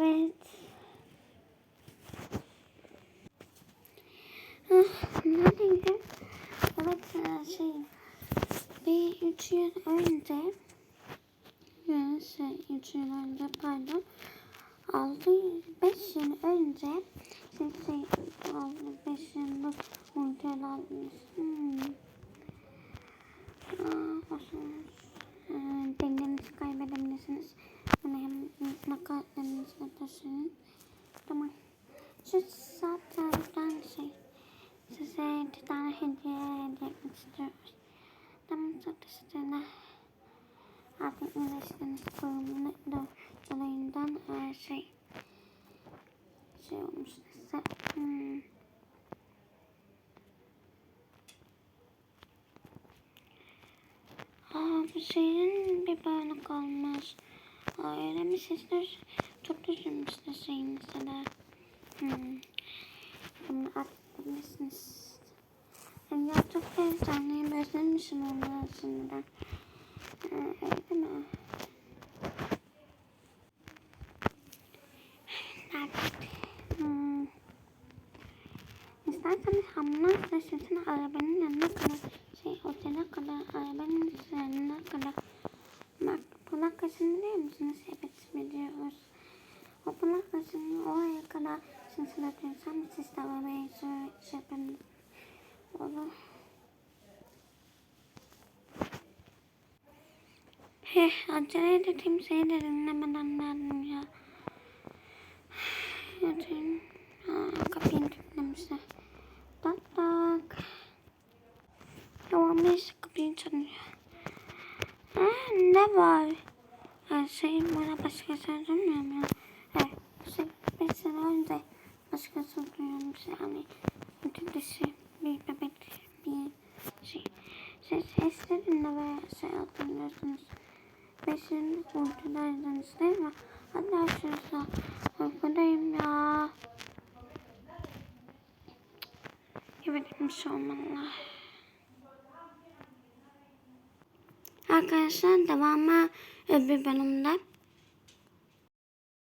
Evet. Ah, Neredeydi? Evet şey bir üç yıl önce ya, şey üç yıl önce pardon altı beş yıl önce şey, şey altı beş yıllık Şu zaten şey size bir tane hediye etmek istiyoruz. Tamam satışlarına artık iyileştiniz sorumlu dolayından e, şey şey olmuş size. Hmm. Aa, bu şeyin bir kalmış. Aa, öyle mi sizler çok düşünmüşler şeyin mesela. Hmm. Çok heyecanlıyım. Özlemişim onu aslında. Ee, öyle mi? Hmm. İsterseniz hamle sesini arabanın yanına kadar şey otele kadar arabanın yanına kadar bak plakasını biliyor musunuz? Evet biliyoruz. O plakasını oraya kadar sınırlatırsam siz de arabaya şey yapın. Olur. Heh, acele edin kimseyi de dinlemeden verdim ya. Yatayım. Aa, kapıyı kilitlemişler. Tak tak. Neyse kapıyı çalıyor. Ha, ne var? Her şey bana başka şey durmuyor ya? Evet, şey, bir sene önce başka şey duyuyormuş yani. Bütün dışı bir bebek bir şey. Siz seslerin ve şey hatırlıyorsunuz. Beşin uykudaydınız değil mi? Hadi aşağıya. Uykudayım ya. Gebermiş olmalı. Arkadaşlar devamı öbür bölümde.